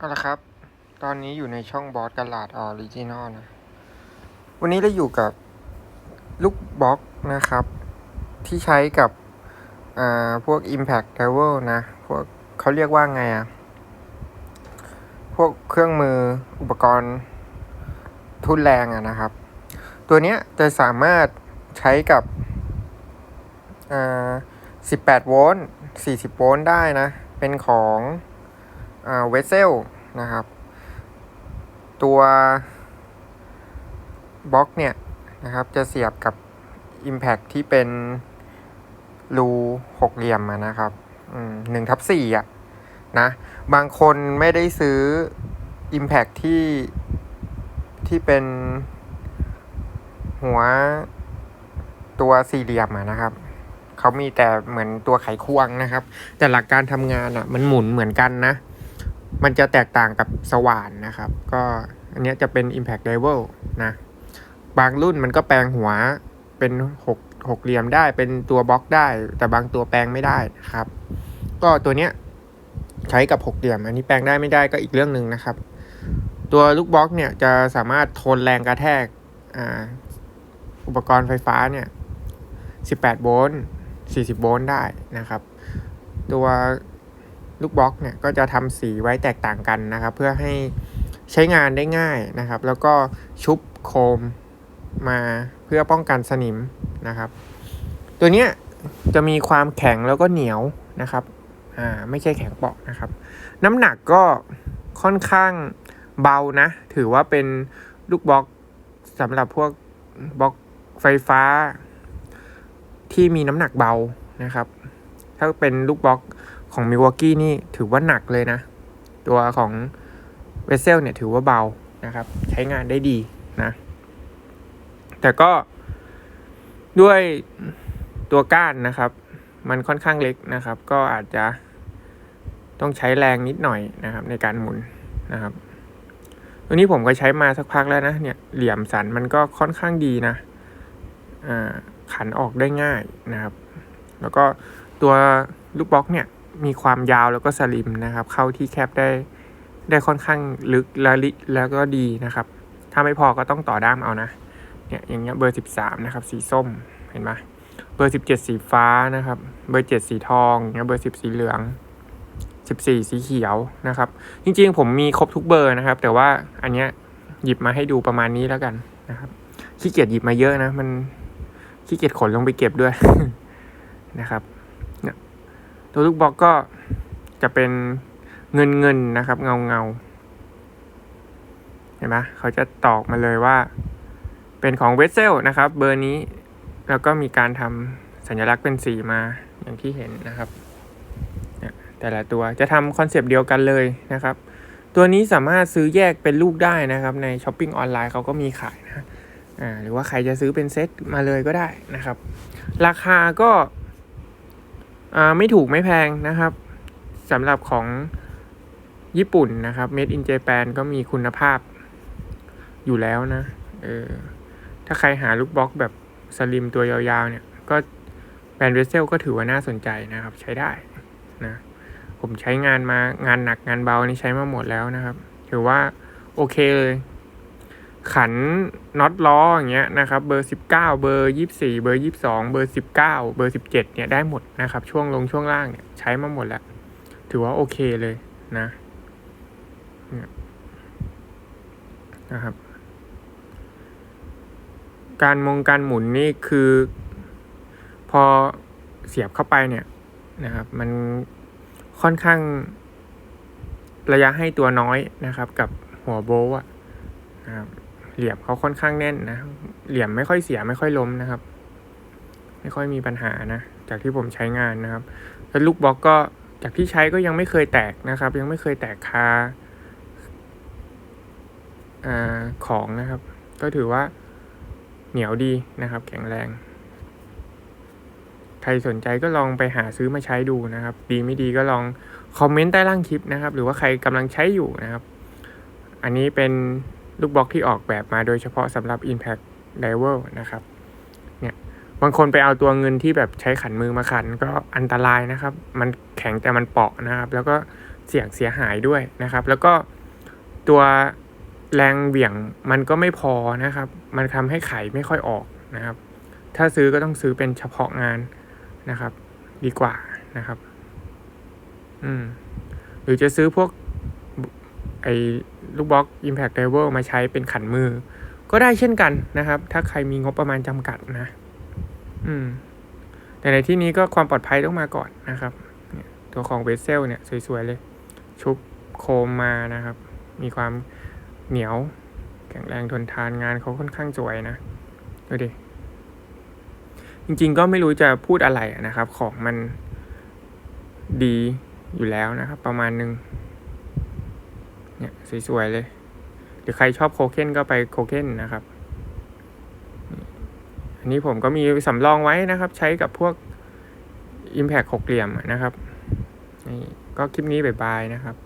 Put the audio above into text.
เอาละครับ ตอนนี้อยู่ในช่องบอสกลาดออริจินอลนะ วันนี้เราอยู่กับลูกบล็อกนะครับ ที่ใช้กับพวก Impact Level นะ พวกเขาเรียกว่าไงอะพวกเครื่องมืออุปกรณ์ทุนแรงอะนะครับ ตัวเนี้ยจะสามารถใช้กับอ่า18 โวลต์ 40 โวลต์ได้นะ เป็นของ เวสเซลนะครับ ตัวบล็อกเนี่ยนะครับจะเสียบกับ Impact ที่เป็นรูหกเหลี่ยมนะครับหนึ่งทับสี่อะนะบางคนไม่ได้ซื้อ Impact ที่ที่เป็นหัวตัวสี่เหลี่ยมนะครับ เขามีแต่เหมือนตัวไขควงนะครับ แต่หลักการทำงานอะ มันหมุนเหมือนกันนะ มันจะแตกต่างกับสว่านนะครับ ก็อันนี้จะเป็น Impact Level นะ บางรุ่นมันก็แปลงหัวเป็นหกหกเหลี่ยมได้เป็นตัวบล็อกได้ แต่บางตัวแปลงไม่ได้นะครับ ก็ตัวเนี้ยใช้กับหกเหลี่ยม อันนี้แปลงได้ไม่ได้ก็อีกเรื่องหนึ่งนะครับ ตัวลูกบล็อกเนี่ยจะสามารถทนแรงกระแทกอ,อุปกรณ์ไฟฟ้าเนี่ย18โวลต์40โวลต์ได้นะครับ ตัว ลูกบล็อกเนี่ยก็จะทำสีไว้แตกต่างกันนะครับ เพื่อให้ใช้งานได้ง่ายนะครับ แล้วก็ชุบโคมมาเพื่อป้องกันสนิมนะครับ ตัวเนี้ยจะมีความแข็งแล้วก็เหนียวนะครับอ่าไม่ใช่แข็งเปาะนะครับ น้ำหนักก็ค่อนข้างเบานะ ถือว่าเป็นลูกบล็อกสำหรับพวกบล็อกไฟฟ้าที่มีน้ำหนักเบานะครับ ถ้าเป็นลูกบล็อก ของมิวอกกี้นี่ถือว่าหนักเลยนะ ตัวของเวเซลเนี่ยถือว่าเบานะครับ ใช้งานได้ดีนะ แต่ก็ด้วยตัวก้านนะครับ มันค่อนข้างเล็กนะครับ ก็อาจจะต้องใช้แรงนิดหน่อยนะครับ ในการหมุนนะครับ ตัวนี้ผมก็ใช้มาสักพักแล้วนะเนี่ยเหลี่ยมสันมันก็ค่อนข้างดีนะขันออกได้ง่ายนะครับ แล้วก็ตัวลูกบล็อกเนี่ย มีความยาวแล้วก็สลิมนะครับ เข้าที่แคบได้ได้ค่อนข้างลึกและลิแล้วก็ดีนะครับ ถ้าไม่พอก็ต้องต่อด้ามเอานะเนี่ยอย่างเงี้ยเบอร์ 13 นะครับ สีส้มเห็นไหมเบอร์ 17 สีฟ้านะครับ เบอร์ 7 สีทองเงี้ยเบอร์ 10 สีเหลือง 14 สีเขียวนะครับ จริงๆ ผมมีครบทุกเบอร์นะครับ แต่ว่าอันเนี้ยหยิบมาให้ดูประมาณนี้แล้วกันนะครับขี้เกียจหยิบมาเยอะนะ มันขี้เกียจขนลงไปเก็บด้วยนะครับ ตัวลูกบล็อกก็จะเป็นเงินเงินนะครับ เงาเงาเห็นไหมเขาจะตอกมาเลยว่า เป็นของเวสเซลนะครับ เบอร์นี้ แล้วก็มีการทำสัญลักษณ์เป็นสีมาอย่างที่เห็นนะครับแต่ละตัวจะทำคอนเซปต์เดียวกันเลยนะครับ ตัวนี้สามารถซื้อแยกเป็นลูกได้นะครับ ในช้อปปิ้งออนไลน์เขาก็มีขายนะหรือว่าใครจะซื้อเป็นเซตมาเลยก็ได้นะครับ ราคาก็ ไม่ถูกไม่แพงนะครับสำหรับของญี่ปุ่นนะครับ Made in Japan ก็มีคุณภาพอยู่แล้วนะเออถ้าใครหาลูกบล็อกแบบสลิมตัวยาวๆเนี่ย ก็แบรนด์เวสเซลก็ถือว่าน่าสนใจนะครับ ใช้ได้นะผมใช้งานมางานหนักงานเบานี่ใช้มาหมดแล้วนะครับ ถือว่าโอเคเลย ขันน็อตล้ออย่างเงี้ยนะครับเบอร์สิบเก้าเบอร์ยี่สี่เบอร์ยี่สองเบอร์สิบเก้าเบอร์สิบเจ็ดเนี่ยได้หมดนะครับ ช่วงลงช่วงล่างเนี่ยใช้มาหมดแล้ว ถือว่าโอเคเลยนะเนี่ยนะครับ การมงการหมุนนี่คือ พอเสียบเข้าไปเนี่ยนะครับ มันค่อนข้างระยะให้ตัวน้อยนะครับ กับหัวโบว์อะนะครับ เหลี่ยมเขาค่อนข้างแน่นนะ เหลี่ยมไม่ค่อยเสียไม่ค่อยล้มนะครับ ไม่ค่อยมีปัญหานะ จากที่ผมใช้งานนะครับ แล้วลูกบล็อกก็จากที่ใช้ก็ยังไม่เคยแตกนะครับ ยังไม่เคยแตกคาอาของนะครับ ก็ถือว่าเหนียวดีนะครับ แข็งแรง ใครสนใจก็ลองไปหาซื้อมาใช้ดูนะครับ ดีไม่ดีก็ลองคอมเมนต์ใต้ล่างคลิปนะครับ หรือว่าใครกำลังใช้อยู่นะครับ อันนี้เป็น ลูกบล็อกที่ออกแบบมาโดยเฉพาะสำหรับ Impact Diver นะครับเนี่ยบางคนไปเอาตัวเงินที่แบบใช้ขันมือมาขันก็อันตรายนะครับ มันแข็งแต่มันเปาะนะครับ แล้วก็เสี่ยงเสียหายด้วยนะครับ แล้วก็ตัวแรงเหวี่ยงมันก็ไม่พอนะครับ มันทำให้ไขไม่ค่อยออกนะครับ ถ้าซื้อก็ต้องซื้อเป็นเฉพาะงานนะครับ ดีกว่านะครับ อืม หรือจะซื้อพวกไอ ลูกบล็อก Impact Driver มาใช้เป็นขันมือ ก็ได้เช่นกันนะครับ ถ้าใครมีงบประมาณจำกัดนะ อืม แต่ในที่นี้ก็ความปลอดภัยต้องมาก่อนนะครับ ตัวของเวสเซลเนี่ยสวยๆเลย ชุบโคมมานะครับ มีความเหนียว แข็งแรงทนทานงานเขาค่อนข้างสวยนะ ดูดิ จริงๆก็ไม่รู้จะพูดอะไรนะครับ ของมันดีอยู่แล้วนะครับ ประมาณนึง เนี่ยสวยๆเลย หรือใครชอบโคเคนก็ไปโคเคนนะครับ อันนี้ผมก็มีสำรองไว้นะครับ ใช้กับพวก Impact หกเหลี่ยมนะครับนี่ก็คลิปนี้บายบายนะครับ